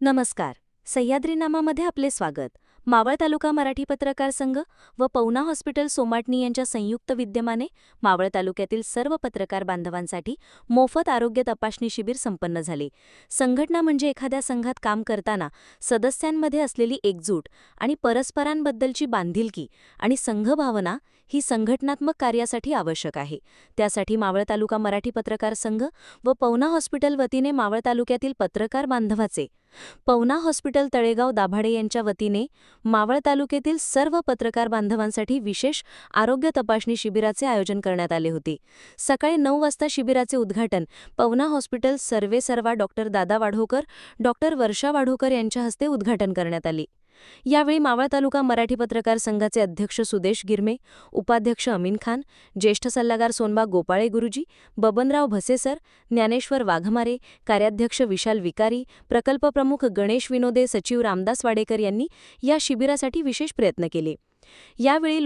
नमस्कार. सह्याद्रीनामामध्ये आपले स्वागत. मावळ तालुका मराठी पत्रकार संघ व पवना हॉस्पिटल सोमाटणी यांच्या संयुक्त विद्यमाने मावळ तालुक्यातील सर्व पत्रकार बांधवांसाठी मोफत आरोग्य तपासणी शिबिर संपन्न झाले. संघटना म्हणजे एखाद्या संघात काम करताना सदस्यांमध्ये असलेली एकजूट आणि परस्परांबद्दलची बांधिलकी आणि संघभावना ही संघटनात्मक कार्यासाठी आवश्यक आहे. त्यासाठी मावळ तालुका मराठी पत्रकार संघ व पवना हॉस्पिटल वतीने मावळ तालुक्यातील पत्रकार बांधवाचे पवना हॉस्पिटल तळेगाव दाभाडे यांच्या वतीने मावळ तालुक्यातील सर्व पत्रकार बांधवांसाठी विशेष आरोग्य तपासणी शिबिराचे आयोजन करण्यात आले होते. सकाळी नऊ वाजता शिबिराचे उद्घाटन पवना हॉस्पिटल सर्वे सर्वा डॉक्टर दादा वाढोकर डॉक्टर वर्षा वाढोकर यांच्या हस्ते उद्घाटन करण्यात आले. यावेळी मावळ तालुका मराठी पत्रकार संघाचे अध्यक्ष सुदेश गिरमे उपाध्यक्ष अमीन खान ज्येष्ठ सल्लागार सोनबा गोपाळे गुरुजी बबनराव भसेसर ज्ञानेश्वर वाघमारे कार्याध्यक्ष विशाल विकारी प्रकल्प प्रमुख गणेश विनोदे सचिव रामदास वाडेकर यांनी या शिबिरासाठी विशेष प्रयत्न केले. यावेळी